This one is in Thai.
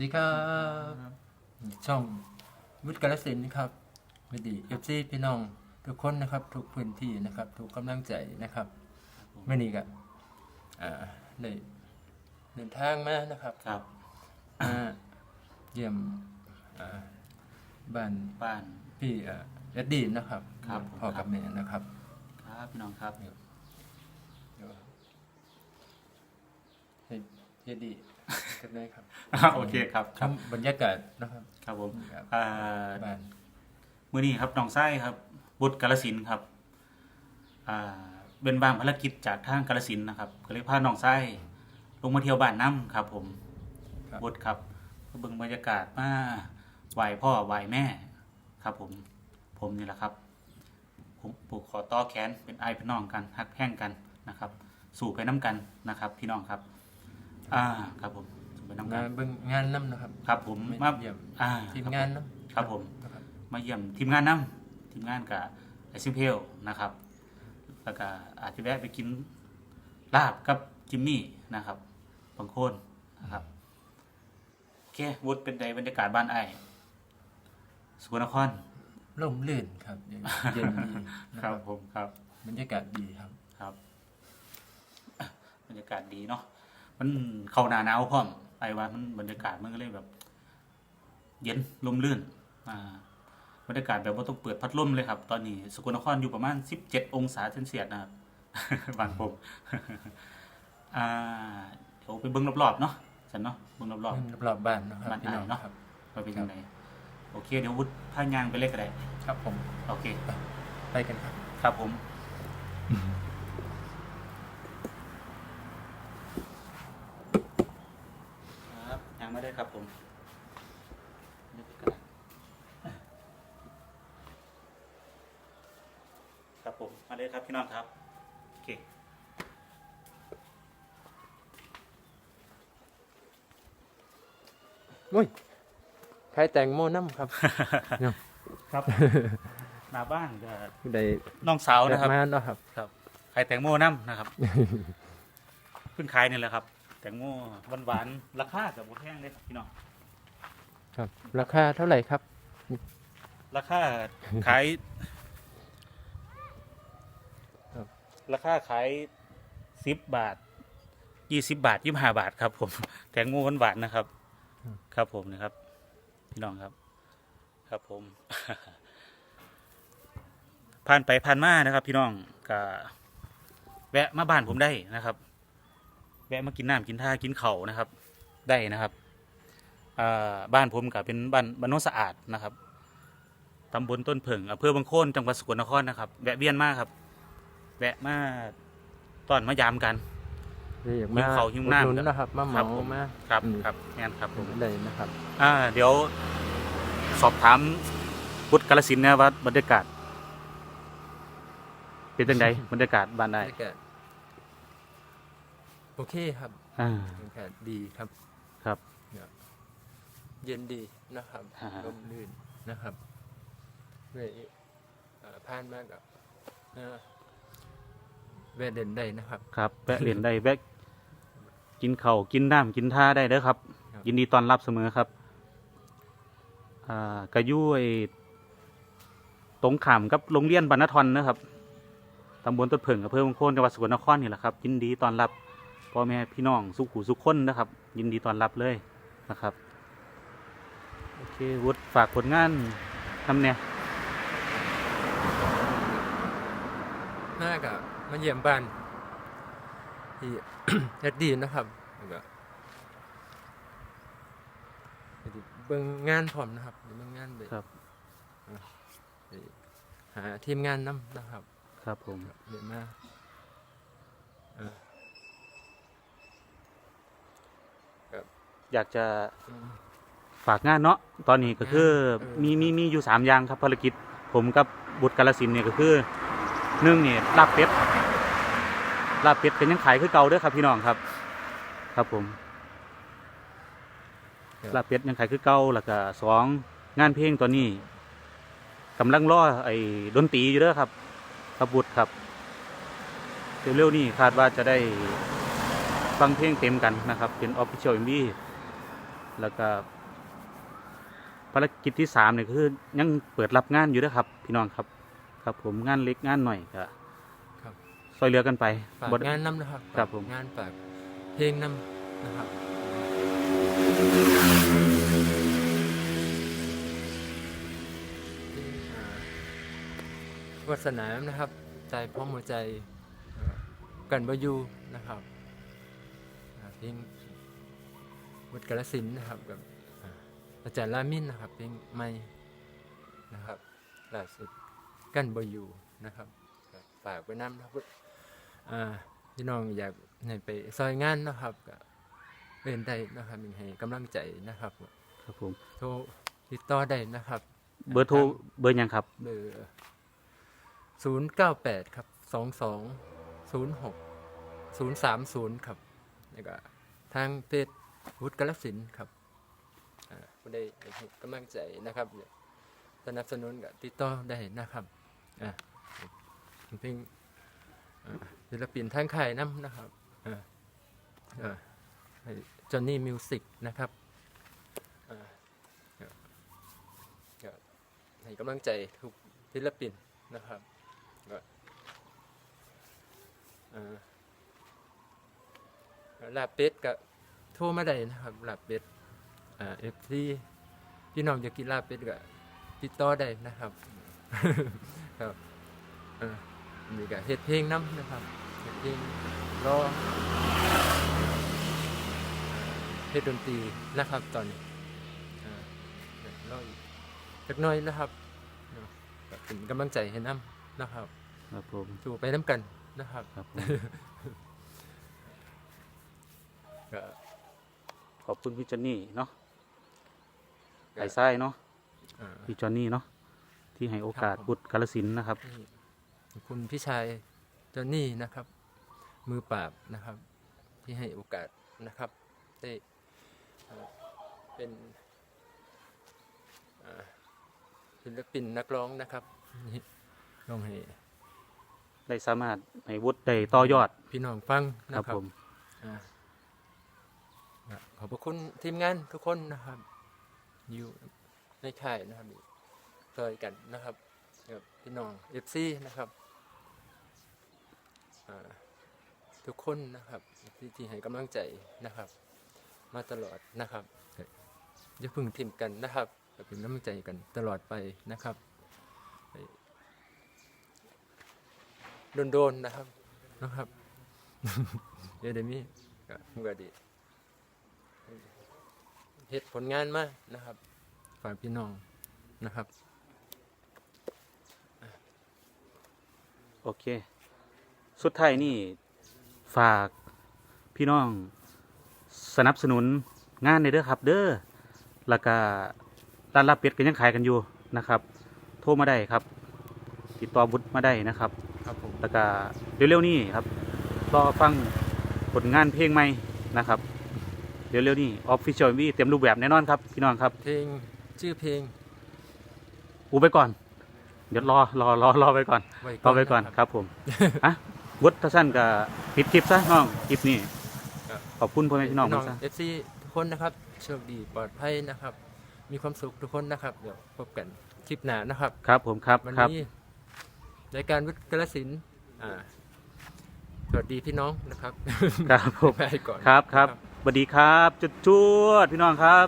ดีครับช่องวิทย์กาลสินธุ์ครับวิดีเอฟซีพี่น้องทุกคนนะครับ ทุกพื้นที่นะครับ ทุกกำลังใจนะครับไม่นี้ก็อ่าได้เดินทางมานะครับครับมาเยี่ยมอ่าบ้านบ้านพี่เอ่อเอ็ดดี้นะครับครับพ่อกับแม่นะครับ ครับพี่น้องครับเดี๋ยวให้เอ็ดดี้ กันได้ครับ โอเคครับครับชมบรรยากาศนะครับ ครับผมครับ อ่าบ้านมื้อนี้ครับน้องไส้ครับ บุตรกาลสินธุ์ครับอ่าเป็นบางภารกิจจากทางกาลสินธุ์นะครับก็เลยพาน้องไส้ลงมาเที่ยวบ้านน้ำครับ ผมครับ บุตรครับก็เบิ่งบรรยากาศมาไหวพ่อไหวแม่ ครับ ผม ผมนี่แหละครับ ผมปลูกขอต่อแขนเป็นไอายเป็นน้องกันฮักแพ่งกันนะครับ สู่ไปน้ำกันนะครับ พี่น้องครับ อ่าครับผมสู่ ไปน้ำกัมานเบิ่งงานน้ำนะครับครับผมไม่มาเยี่ยมอ่าทีมงานน้ำครับผม นะครับมาเยี่ยมทีมงานน้ำทีมงานกับไอซิมเพลนะครับ แล้วก็อาจจะแวะไปกินลาบกับจิมมี่นะครับบางคนนะครับโอเควุฒิเป็นไงบรรยากาศบ้านไอายสกลนครร่มรื่นครับเย็นเย็นดีนะคครัรับบผมครับ บรรยากาศดีครับ ครับ บรรยากาศดีเนาะมันเข้าหนาหนาวพร้อม ไอ้ว่ามันบรรยากาศมันก็เลยแบบ เย็นลมลื่นอ่าบรรยากาศแบบว่าต้องเปิดพัดลมเลยครับ ตอนนี้สกลนครอยู่ประมาณ 17 องศาเซนเซียสนะครับบางผมอ่าเดี๋ยวไปเบิ้งรอบๆเนาะสันเนาะเบิ้งรอบรอบๆบ้านนะครับบ้านพี่น้องอ้ายเนาะครับๆว่าเป็นยังไงโอเค เดี๋ยววุฒิพายางไปเลยก็ได้ ครับผม โอเค ไปกันครับ ครับผม ครับยังไม่ได้ครับผมบรรยากาศครับผม มาเลยครับพี่น้องครับ โอเคมุ้ยใครแต่งโมน้ำครับเนาะครับหน้าบ้านก็ได้น้องสาวนะครับมาเนาะครับ ครับขายแตงโมน้ำนะครับ เพิ่งขายนี่แหละครับ แตงโมหวานๆราคากับบุแห้งเลยครับพี่น้องครับ ราคาเท่าไหร่ครับ ราคาขายครับ ราคาขายสิบบาทยี่สิบบาทยี่ห้าบาทครับผม แตงโมหวานๆนะครับ ครับผมนะครับ พี่น้องครับ ครับผม ผ่านไปผ่านมานะครับ พี่น้องก็แวะมาบ้านผมได้นะครับ แวะมากินน้ำกินท่ากินเข่าวนะครับ ได้นะครับอ่าบ้านผมก็เป็นบ้านบ้านโนนสะอาดนะครับตำบลต้นเผิงอำเภอบางโคนจังหวัดสกลนครนะครับ แวะเวียนมาครับ แวะมาตอนมายามกันอยากหิวข้าวหิวน้ำอุดหนะครับมาเหครัมาบผมมาครับอืมครับแม่นครับผมได้นะครับ อ่า เดี๋ยวสอบถามพุทธกาลสินธุ์นะว่าบรรยากาศ เป็นจังไดบรรยากาศบ้านบรได้รยากาศ โอเคครับอ่า บรรยากาศดีครับครับเย็นดีนะครับอ่าลมลื่นนะครับเว้ยเอ่อผ่านมากกับเอ่อแวะเด่นได้นะครับ ครับแวะเรียนได้แวะกินข้าวกินน้ำกินท่าได้เด้อครับ ครับ ยินดีต้อนรับเสมอครับอ่ากระยุ้ยตรงขามกับโรงเรียนบรรณทรนะครับตำบลต้นเผิงอำเภอบางโคนจังหวัดสกลนครนี่แหละครับ ยินดีต้อนรับ พ่อแม่พี่น้องสุขุสุขคนนะครับ ยินดีต้อนรับเลยนะครับโอเควุฒิฝากผลงานทำเนี่ยหน้ากับมาเยี่ยมบ้านที่เอ็ดดีนะครับแล้วก็ไปดูเบิ่งงานผมนะครับเบิ่งงานไปครับไปหาทีมงานนํนะครับ ครับผมเดี๋ยวมาเอ่ออยากจะอืมฝากงานเนาะตอนนี้ก็คือเออมีมีมีอยู่สามอย่างครับภารกิจ ผมกับบุตรกาลสินธุ์เนี่ยก็คือหนึ่งเนี่ยลาบเป็ดลาบเป็ดเป็นยังขายคือเก่าเด้อครับพี่น้องครับ ครับผมลาบเป็ดยังขายคือเก่าแล้วก็สองงานเพลงตอนนี้กำลังรอไอ้ดนตรีอยู่เด้อครับครับบุตรครับเร็วๆนี้คาดว่าจะได้ฟังเพลงเต็มกันนะครับ เป็นออฟฟิเชียลเอ็มวี แล้วก็ภารกิจที่สามเนี่ยคือ ยังเปิดรับงานอยู่นะครับ พี่น้องครับ ครับผมงานเล็กงานหน่อยก็ครับซอยเรือกันไปฝากบ่งานน้ำนะครับครับผมฝากงานฝากเพลงน้ำนะครับเพลงอ่าวาสนานะครับ ใจพร้อมหัวใจเอ่อกันบอยูนะครับอ่าเพลง วัดกาลสินธุ์นะครับกับอ่าอาจารย์ลามินนะครับเพลงใหม่นะครับล่าสุดกันบอยูนะครับก็ฝากไว้น้ำนะครับอ่าพี่น้องอยากให้ไปซอยงานนะครับก็เป็นได้นะครับมีให้กำลังใจนะครับครับผมโทรติดต่อได้นะครับ เบอร์โทรเบอร์หยังครับเบอร์ศูนย์เก้าแปดครับสองสองศูนย์หกศูนย์สามศูนย์ครับแล้วก็ทางเพจ วุฒิกลสินครับอ่าผู้ใดอยากให้กำลังใจนะครับสนับสนุนก็ติดต่อได้นะครับอ่าเพลงศิลปินทางค่ายน้ำนะครับอ่าอ่าจอห์นนี่มิวสิกนะครับอ่าก็ก็ให้กำลังใจทุกศิลปินนะครับก็อ่าลาเป็ดก็โทรมาได้นะครับลาบเป็ดอ่าเอฟซีพี่น้องอยากกินลาบเป็ดก็ติดต่อได้นะครับ ครับอ่ามีกับเฮ็ดเพลงน้ำนะครับเฮ็ดเพลงรอเฮ็ดดนตรีนะครับตอนนี้อ่ารออีกสักหน้อยนะครับเนาะก็เป็นกำลังใจให้น้ำนะครับครับผมสู่ไปน้ำกันนะครับครับผมก็ข อบคุณพี่จอนนี่เนาะก็ไอ้ไส้เนาะอ่าพี่จอนนี่เนาะที่ให้โอกาสครับผมบุตรกาลสินธุ์นะครับ นี่ขอบคุณพี่ชายจอนนี่นะครับ มือปราบนะครับ ที่ให้โอกาสนะครับ ได้เอ่อเป็นเอ่อศิลปินนักร้องนะครับนี่ลองให้ได้สามารถให้วุฒิได้ต่อยอดพี่น้องฟังคนะรับครับผมอ่าอะ ขอบพระคุณทีมงานทุกคนนะครับ อยู่ในค่ายนะครับซอยกันนะครับกับพี่น้องเอฟซีนะครับทุกคนนะครับที่ที่ให้กำลังใจนะครับ มาตลอดนะครับอย่าพึ่งทิมกันนะครับเป็นกำลังใจกันตลอดไปนะครับโดนๆนะครับนะครับ เดี๋ยวเดี๋ยวมีก็มันก็ดี เฮ็ดผลงานมานะครับ ฝากพี่น้องนะครับ โอเค สุดท้ายนี่ฝากพี่น้องสนับสนุนงานในเด้อครับ เด้อแล้วก็ร้านลาบเป็ดก็ยังขายกันอยู่นะครับ โทรมาได้ครับ ติดต่อบุตรมาได้นะครับ ครับผมแล้วก็เร็วๆนี้ครับรอฟังผลงานเพลงใหม่นะครับ เร็วๆนี้ออฟฟิเชียลวีเต็มรูปแบบแน่นอนครับพี่น้องครับเพลงชื่อเพลงอูไปก่อน เดี๋ยวรอรอรอรอไปก่อนไว้รอไปก่อนนะครับผมอะวุฒิทัศนกับปิดคลิปซะน้องคลิปนี้ครับขอบคุณพ่อแม่พี่น้องพี่น้มาองซะเอฟซีทุกคนนะครับโชคดีปลอดภัยนะครับ มีความสุขทุกคนนะครับเดี๋ยวพบกันคลิปหน้านะครับ ครับผมครับวันครับนี้รายการวิทย์กระสินธุ์อ่า สวัสดีพี่น้องนะครับครับผมไปก่อนครับครับสวัสดีครับจุดจวดพี่น้องครับ